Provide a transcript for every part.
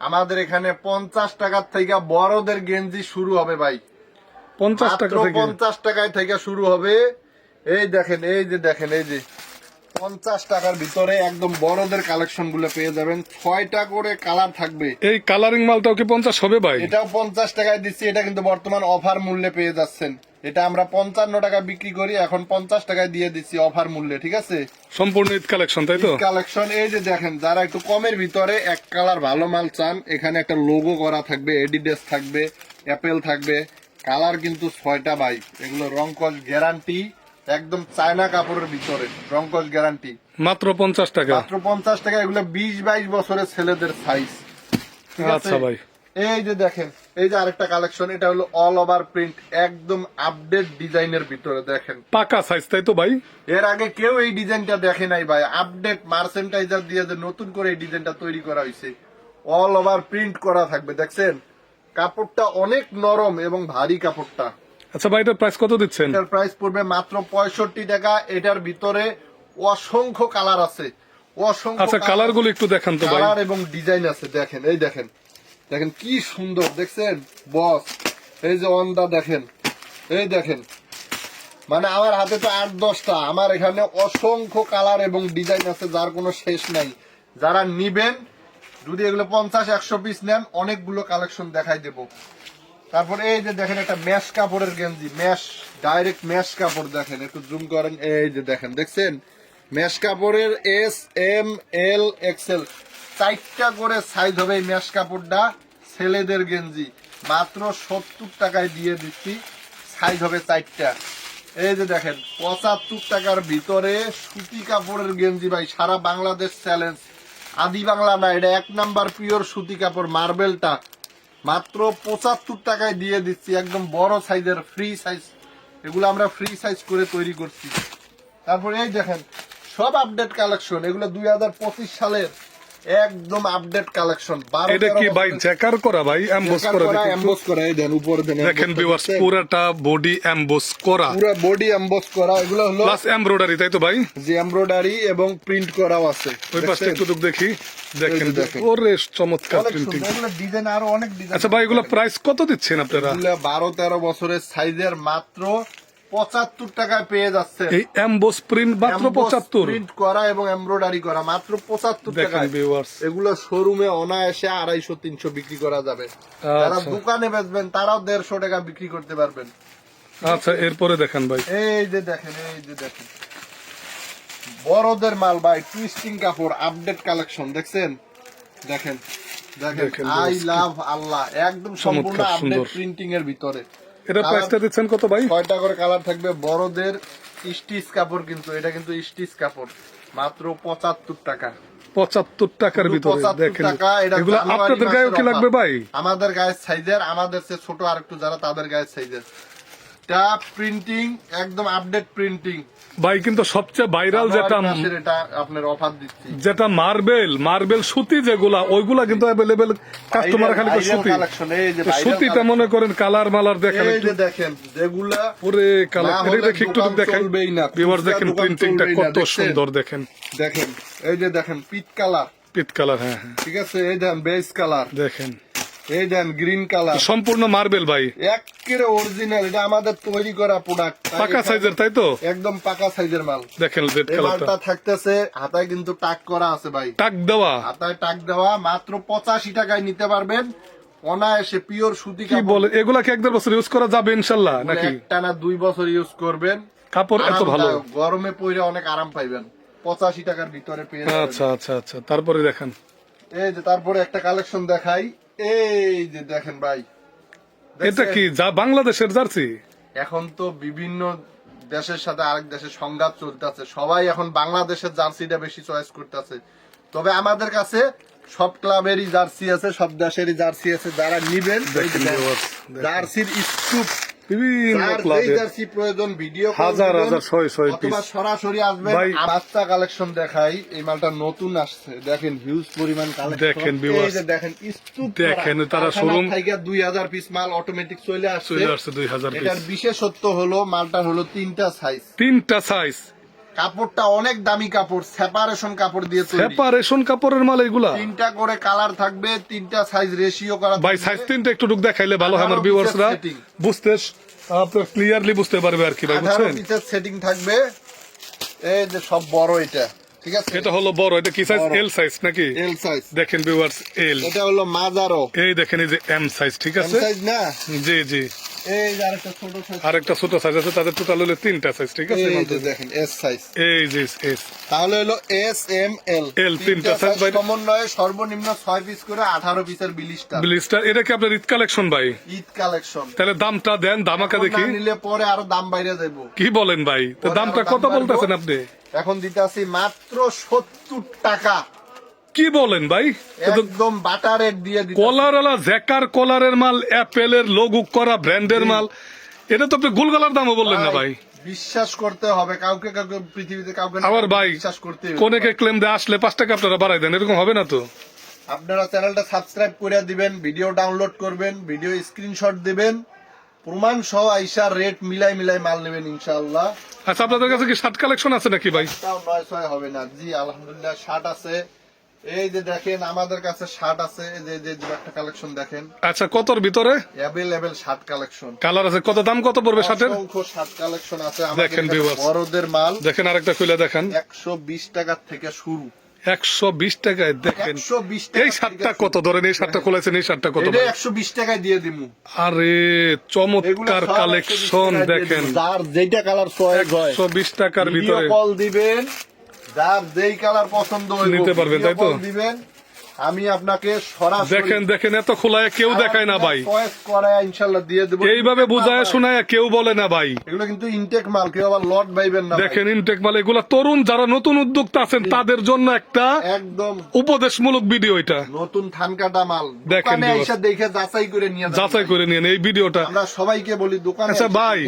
আমাদের এখানে পঞ্চাশ টাকার থেকে বড়দের গেঞ্জি শুরু হবে ভাই। পঞ্চাশ টাকা পঞ্চাশ টাকায় থেকে শুরু হবে। এই দেখেন এই যে দেখেন এই যে। পঞ্চাশ টাকার ভিতরে একদম বড়দের কালেকশনগুলো পেয়ে যাবেন। ছয়টা করে কালার থাকবে। এই কালারিং মালটাও কি পঞ্চাশ হবে ভাই? এটাও পঞ্চাশ টাকায় দিচ্ছি এটা কিন্তু বর্তমান অফার মূল্যে পেয়ে যাচ্ছেন। এটা আমরা পঞ্চান্ন টাকা বিক্রি করি এখন পঞ্চাশ টাকায় দিয়ে দিচ্ছি অফার মূল্যে ঠিক আছে? সম্পূর্ণ ঈদ কালেকশন তাই তো? কালেকশন এই যে দেখেন যারা একটু কমের ভিতরে এক কালার ভালো মাল চান এখানে একটা লোগো করা থাকবে এডিডেস থাকবে অ্যাপেল থাকবে কালার কিন্তু ছয়টা বাইক এগুলো রংকস গ্যারান্টি একদম চায়না কাপড়ের ভিতরে রংকস গ্যারান্টি মাত্র পঞ্চাশ টাকা। মাত্র পঞ্চাশ টাকা এগুলো বিশ বাইশ বছরের ছেলেদের সাইজ আচ্ছা ভাই। এই যে দেখেন এই যে আরেকটা কালেকশন এটা হলো অল ওভার প্রিন্ট একদম আপডেট ডিজাইনের ভিতরে দেখেন। পাকা সাইজ তাই তো ভাই? এর আগে কেউ এই ডিজাইনটা দেখে নাই ভাই। আপডেট মার্সেন্টাইজার দিয়ে যে নতুন করে এই ডিজাইনটা তৈরি করা হয়েছে অল ওভার প্রিন্ট করা থাকবে দেখছেন? কাপড়টা অনেক নরম এবং ভারী কাপড়টা। আচ্ছা ভাই এটার প্রাইস কত দিচ্ছেন? এটার প্রাইস পড়বে মাত্র পঁয়ষট্টি টাকা। এটার ভিতরে অসংখ্য কালার আছে। অসংখ্য আচ্ছা কালারগুলো একটু দেখান তো ভাই। কালার এবং ডিজাইন আছে দেখেন এই দেখেন। দেখেন কি সুন্দর দেখছেন? বস এই যে অন্দা দেখেন। এই দেখেন। মানে আমার হাতে তো আট দশটা। আমার এখানে অসংখ্য কালার এবং ডিজাইন আছে যার কোনো শেষ নাই। যারা নিবেন যদি এগুলো পঞ্চাশ একশো পিস নেন অনেকগুলো কালেকশন দেখাই দেব। তারপরে এই যে দেখেন একটা ম্যাশ কাপড়ের গেঞ্জি ম্যাশ ডাইরেক্ট ম্যাশ কাপড় দেখেন, একটু জুম করেন, এই যে দেখেন, দেখছেন? ম্যাশ কাপড়ের এস এম এল এক্সেল চারটা করে সাইজ হবে এই ম্যাশ কাপড়টা, ছেলেদের গেঞ্জি। মাত্র সত্তর টাকায় দিয়ে দিচ্ছি সাইজ হবে চারটা। এই যে দেখেন, পঁচাত্তর টাকার ভিতরে সুতি কাপড়ের গেঞ্জি ভাই, সারা বাংলাদেশ চ্যালেঞ্জ আদি বাংলা না, এটা এক নাম্বার পিওর সুতি কাপড় মার্বেলটা মাত্র পঁচাত্তর টাকায় দিয়ে দিচ্ছি, একদম বড় সাইজের ফ্রি সাইজ এগুলো আমরা ফ্রি সাইজ করে তৈরি করছি। তারপরে এই দেখেন, সব আপডেট কালেকশন এগুলো দুই হাজার পঁচিশ সালের। একদম আপডেট কালেকশন এটা কি ভাই জ্যাকার করা ভাই? এমবোস করা এমবোস করা এই দেন উপরে দেন দেখেন ভিউয়ার্স পুরাটা বডি এমবোস করা। পুরো বডি এমবোস করা এগুলো হলো প্লাস এমব্রয়ডারি তাই তো ভাই? যে এমব্রয়ডারি এবং প্রিন্ট করাও আছে। ওই পাশটা একটু দেখি। দেখেন। ওরে চমৎকার প্রিন্টিং এগুলো ডিজাইন আরও অনেক ডিজাইন আচ্ছা ভাই এগুলো প্রাইস কত দিচ্ছেন আপনারা? এগুলো বারো তেরো বছরের সাইজের মাত্র পঁচাত্তর টাকায় পেয়ে যাচ্ছে। এই এমবোস প্রিন্ট মাত্র পঁচাত্তর। প্রিন্ট করা এবং এমব্রয়ডারি করা মাত্র পঁচাত্তর টাকায়। এগুলো শোরুমে অনায়াসে আড়াইশো তিনশো বিক্রি করা যাবে। যারা আচ্ছা। দোকানে বেচবেন তারাও দেড়শো টাকা বিক্রি করতে পারবেন। আচ্ছা এরপরে দেখেন ভাই। এই যে দেখেন এই যে দেখেন। বড়দের মাল ভাই টুইস্টিং কাপড় আপডেট কালেকশন দেখছেন? দেখেন দেখেন, আই লাভ আল্লাহ একদম সম্পূর্ণ আপডেট প্রিন্টিং এর ভিতরে। এটা প্রাইসটা দিচ্ছেন কত ভাই? কয়টা করে কালার থাকবে? বড়দের স্টিচ কাপড় কিন্তু এটা কিন্তু স্টিচ কাপড়। মাত্র পঁচাত্তর টাকা। পঁচাত্তর টাকার ভিতরে 75 দেখেন। টাকা, এটা এগুলো আপনাদের গায়েও কি লাগবে ভাই? আমাদের গায়ের সাইজের আমাদের ছোট আর একটু যারা তাদের গায়ে সাইজের প্রিন্টিং একদম আপডেট প্রিন্টিং ভাই কিন্তু সবচেয়ে ভাইরাল যেটা আপনার অফার দিচ্ছি। যেটা মার্বেল মার্বেল সুতি যেগুলা ওইগুলা কিন্তু অ্যাভেলেবেল কাস্টমার খালি সুতি। সুতিটা মনে করেন কালার মালার দেখেন দেখেন যেগুলা ওরে কালার দেখি একটু দোকান দেখাই চলবেই না। ভিউয়ার দেখেন প্রিন্টিংটা কত সুন্দর দেখেন। দেখেন এই যে দেখেন পিট কালার পিট কালার হ্যাঁ হ্যাঁ। ঠিক আছে এই দেন বেস কালার দেখেন। এই দেন গ্রিন কালার সম্পূর্ণ মার্বেল ভাই। একেবারে অরিজিনাল এটা আমাদের তৈরি করা প্রোডাক্ট পাকা সাইজের তাই তো? একদম পাকা সাইজের মাল। দেখেন রেড কালারটা থাকতেছে হাতায় কিন্তু টাক করা আছে ভাই। টাক দেওয়া। হাতায় টাক দেওয়া মাত্র পঁচাশি টাকায় নিতে পারবেন। অনায়াসে পিওর সুতি কি বলে এগুলা কি এক দেড় বছর ইউজ করা যাবে ইনশাল্লাহ নাকি? একটানা দুই বছর ইউজ করবেন। কাপড় এত ভালো। গরমে পরে অনেক আরাম পাইবেন। পঁচাশি টাকার ভিতরে পেয়ে আচ্ছা আচ্ছা আচ্ছা। তারপরে দেখেন। এই যে তারপরে একটা কালেকশন দেখাই। এই যে দেখেন ভাই এটা কি যা বাংলাদেশের জার্সি? এখন তো বিভিন্ন দেশের সাথে আরেক দেশের সংঘাত চলতেছে। সবাই এখন বাংলাদেশের জার্সিটা বেশি চয়েস করতেছে। তবে আমাদের কাছে সব ক্লাবেরই জার্সি আছে সব দেশেরই জার্সি আছে। যারা নিবেন। জার্সির স্তূপ বিভিন্ন যার যেই ক্লাবের জার্সি প্রয়োজন ভিডিও হাজার হাজার শয়ে শয়ে অথবা সরাসরি আসবেন বাচ্চা কালেকশন দেখাই এই মালটা নতুন আসছে। দেখেন হিউজ পরিমাণ কালেকশন দেখেন। দেখেন দেখেন, তারা থেকে পিস মাল অটোমেটিক চলে আসছে। চলে আসছে দুই হাজার এটার বিশেষত্ব হলো মালটা হলো তিনটা সাইজ তিনটা সাইজ কাপড়টা অনেক দামি কাপড় সেপারেশন কাপড় দিয়ে তৈরি। সেপারেশন কাপড়ের মাল এগুলা? তিনটা করে কালার থাকবে তিনটা সাইজ রেশিও করা ভাই সাইজ তিনটা একটু ঢুক দেখাইলে ভালো হয় আমার ভিউয়ার্সরা বুঝতে আপনার ক্লিয়ারলি বুঝতে পারবে আর কি ভাই বুঝছেন? পিসের সেটিং থাকবে। এই যে সব বড় এটা ঠিক আছে? এটা হলো বড় এটা কি সাইজ এল সাইজ নাকি? এল সাইজ দেখেন ভিউয়ার্স এল এটা হলো মাজারো এই দেখেন এই যে এম সাইজ ঠিক আছে? এম সাইজ না? জি জি। এই যে আরেকটা ছোট সাইজ আর ছোট সাইজ আছে তাদের টোটাল হলো তিনটা সাইজ ঠিক আছে? এই যে দেখেন এস সাইজ এই যে এস তাহলে হলো এস এম এল L, তিনটা size বাইরে। সমন্বয়ে সর্বনিম্ন পিস করে আঠারো পিসের বিলিশটা ব্লিস্টার। এটা কি আপনার ঈদ কালেকশন ভাই? ঈদ কালেকশন তাহলে দামটা দেন দামাকা দেখি। নিলে পরে আরও দাম বাইরে দেবো কি বলেন ভাই? তো দামটা কত বলতেছেন আপনি? এখন দিতে আছি মাত্র সত্তর টাকা। কি বলেন ভাই? একদম বাটার রেট দিয়ে কলারওয়ালা জ্যাকার কলারের মাল অ্যাপেলের লোগো করা ব্র্যান্ডের মাল এটা তো আপনি গুলগলার দামও বললেন না ভাই বিশ্বাস করতে হবে কাউকে কাউকে পৃথিবীতে কাউকে আবার ভাই বিশ্বাস করতে। কোনেকে ক্লেম দিয়ে আসলে পাঁচ টাকা আপনারা বাড়াই দেন এরকম হবে না তো? আপনারা চ্যানেলটা সাবস্ক্রাইব করে দিবেন ভিডিও ডাউনলোড করবেন ভিডিও স্ক্রিনশট দিবেন প্রমাণ সহ আইসার রেট মিলাই মিলাই মাল নেবেন ইনশাআল্লাহ। আচ্ছা আপনাদের কাছে কি শার্ট কালেকশন আছে নাকি ভাই? তাও নয় ছয় হবে না। জি আলহামদুলিল্লাহ শার্ট আছে। এই যে দেখেন আমাদের কাছে শার্ট আছে এই যে একটা কালেকশন দেখেন। আচ্ছা কতর ভিতরে? অ্যাভেলেবেল শার্ট কালেকশন কালার আছে কত দাম কত পড়বে শার্টের? অসংখ্য শার্ট কালেকশন আছে আমাদের দেখেন বড়দের মাল। দেখেন আরেকটা খুলে দেখেন। একশো বিশ টাকা থেকে শুরু। একশো বিশ টাকায় দেখেন। এই শার্টটা কত ধরেন? এই শার্টটা খোলাইছেন এই শার্টটা কত? একশো বিশ টাকায় দিয়ে দিমু। আরে চমৎকার কালেকশন দেখেন। যার যেটা কালার একশো বিশ টাকার ভিতরে। কল দিবেন। যার যেই কালার পছন্দ হইব নিতে পারবেন, তাই তো? দিবেন আমি আপনাকে সরাসরি দেখেন দেখেন এত খোলায় কেউ দেখায় না ভাই। চয়েস করায় ইনশাআল্লাহ দিয়ে দেব। এইভাবে বুঝায় শোনায় কেউ বলে না ভাই। এগুলো কিন্তু ইনটেক মাল কেউ আবার লট বাইবেন না দেখেন ইনটেক মাল এগুলা তরুণ যারা নতুন উদ্যোক্তা আছেন তাদের জন্য একটা একদম। উপদেশমূলক ভিডিও এটা। নতুন ধান কাটা মাল। দেখেন এসে দেখে যাচাই করে নিয়ে যাচাই করে নিন এই ভিডিওটা। আমরা সবাইকে বলি দোকানে আচ্ছা ভাই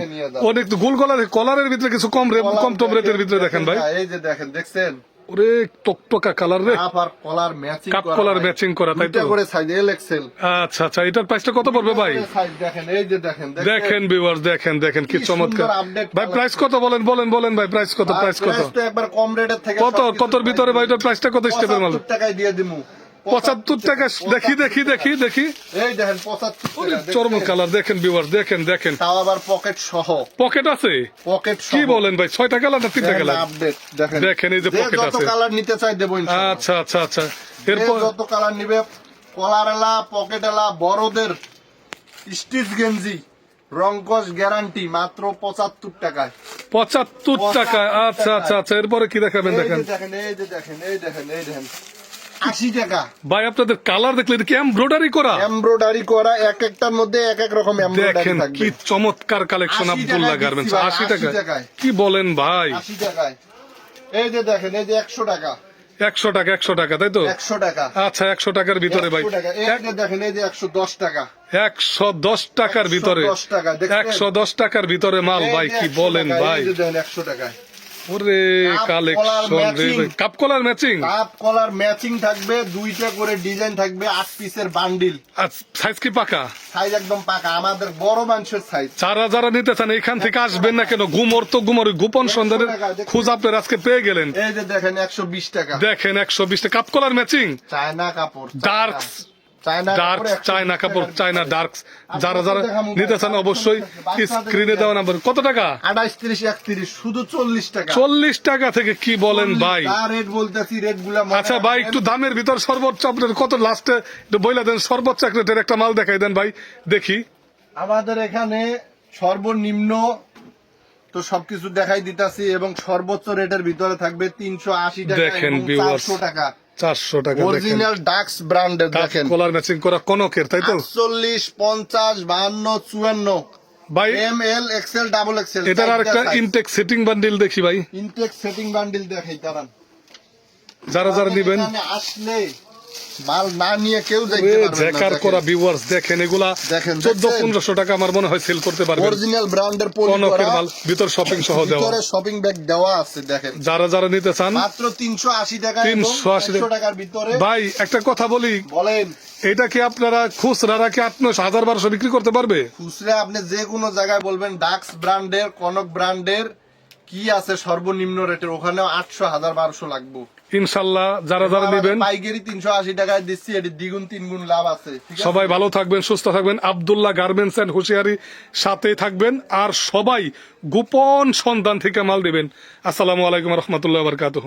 অনেক গোল কলার কলারের ভিতরে কিছু কম কম টপ রেটের ভিতরে দেখেন ভাই। এই যে দেখেন দেখছেন? ওরে টকটকা কালার রে। আবার collar matching cup collar matching করা, তাই তো? করে সাইজ এল এক্সেল আচ্ছা আচ্ছা এটার প্রাইসটা কত পড়বে ভাই? সাইজ দেখেন এই যে দেখেন দেখেন। ভিউয়ার্স দেখেন দেখেন কি চমৎকার। ভাই প্রাইস কত বলেন বলেন বলেন ভাই প্রাইস কত প্রাইস কত? একবার কম রেটের থেকে কত কতর ভিতরে ভাই এটার প্রাইসটা কত স্টেপের মাল? 75 টাকায় দিয়ে দিমু। পঁচাত্তর টাকা দেখি দেখি দেখি দেখি। এই দেখেন 75 ওরে চরম কালার দেখেন ভিউয়ার দেখেন দেখেন। তাও আবার পকেট সহ। পকেট আছে? পকেট কি বলেন ভাই ছয়টা কালার না তিনটা কালার? আপডেট দেখেন। দেখেন, এই যে যত আছে। কালার নিতে চাই দেবো আচ্ছা আচ্ছা আচ্ছা। এরপর? যত কালার নিবে কলারেলা পকেটেলা বড়দের স্টিচ গেঞ্জি রংকস গ্যারান্টি মাত্র পঁচাত্তর টাকায়। পঁচাত্তর টাকা আচ্ছা আচ্ছা আচ্ছা। এরপরে কি দেখাবেন দেখেন। দেখেন এই যে দেখেন এই দেখেন এই দেখেন। আশি টাকা। ভাই আপনাদের কালার দেখলে কি এমব্রয়ডারি করা? এমব্রয়ডারি করা এক একটার মধ্যে এক এক রকম এমব্রয়ডারি থাকবে। কি চমৎকার কালেকশন আব্দুল্লাহ গার্মেন্টস। ভাই, আশি 80 টাকা কি বলেন ভাই? আশি টাকায়। এই যে দেখেন এই যে একশো টাকা। একশো টাকা একশো টাকা তাই তো? একশো টাকা। আচ্ছা একশো টাকার ভিতরে ভাই। 100 দেখেন এই যে একশো দশ টাকা। একশো দশ টাকার ভিতরে। 110 টাকা, দেখছেন? একশো দশ টাকার ভিতরে মাল ভাই কি 100 বলেন ভাই? একশো টাকায়। ওরে কালেকশন কলার রে matching। Cup collar matching cup collar matching থাকবে দুইটা করে ডিজাইন থাকবে আট পিসের বান্ডিল সাইজ কি পাকা? সাইজ একদম পাকা আমাদের বড় মানুষের সাইজ যারা যারা নিতে চান এখান থেকে আসবেন না কেন? গুমর তো গুমর গোপন সন্ধানের টাকা? খোঁজ আপনার আজকে পেয়ে গেলেন। এই যে দেখেন একশো বিশ টাকা। দেখেন একশো বিশটা কাপ কলার ম্যাচিং চায়না কাপড় Dark, চায়না ডার্ক চায়না কাপড় চায়না যারা যারা নিতে চান অবশ্যই স্ক্রিনে দেওয়া নাম্বার কত টাকা? আঠাইশ তিরিশ একত্রিশ শুধু চল্লিশ টাকা। চল্লিশ টাকা থেকে কি বলেন ভাই? রেট বলতেছি রেটগুলা আচ্ছা ভাই একটু দামের ভিতর সর্বোচ্চ আপনার কত লাস্টে একটু বইলা দেন সর্বোচ্চ এক রেটের একটা মাল দেখাই দেন ভাই দেখি। আমাদের এখানে সর্বনিম্ন তো সবকিছু দেখাই দিতাছি এবং সর্বোচ্চ রেটের ভিতরে থাকবে তিনশো আশি টাকা দেখেন চারশো টাকা। চারশো টাকা অরিজিনাল ডাক্স ব্র্যান্ডের দেখেন। কলার ম্যাচিং করা কনকের তাই তো? চল্লিশ পঞ্চাশ বাহান্ন চুয়ান্ন। ভাই M L XL double XL এটার আর একটা ইনটেক সেটিং বান্ডিল দেখি ভাই। ইনটেক সেটিং বান্ডিল দেখাই দাঁড়ান। যারা যারা নিবেন। আসলে মাল না নিয়ে কেউ যাইতে পারবে করা ভিউয়ার্স দেখেন এগুলা দেখেন, চোদ্দ দেখছেন? পনেরোশো টাকা আমার মনে হয় সেল করতে পারবেন। অরিজিনাল ব্র্যান্ডের কনকের মাল ভিতর শপিং সহ দেওয়া। ভিতরে শপিং ব্যাগ দেওয়া আছে দেখেন। যারা যারা নিতে চান মাত্র তিনশো আশি টাকা 380 টাকার ভিতরে ভাই একটা কথা বলি। বলেন। এটা কি আপনারা খুচরা রাখে আট নশো হাজার বারোশো বিক্রি করতে পারবে? খুচরা আপনি যে কোনো জায়গায় বলবেন ডাক্স ব্র্যান্ডের কনক ব্র্যান্ডের কি আছে সর্বনিম্ন রেটের? ওখানে আটশো হাজার বারোশো লাগবো। ইনশাল্লাহ যারা যারা নেবেন পাইকারি তিনশো আশি টাকায় দিচ্ছি এটি দ্বিগুণ তিনগুণ লাভ আছে। সবাই ভালো থাকবেন সুস্থ থাকবেন। আবদুল্লাহ গার্মেন্টস অ্যান্ড হুঁশিয়ারি সাথে থাকবেন। আর সবাই গোপন সন্তান থেকে মাল দেবেন আসসালামু আলাইকুম রহমতুল্লাহ বরকাতহ।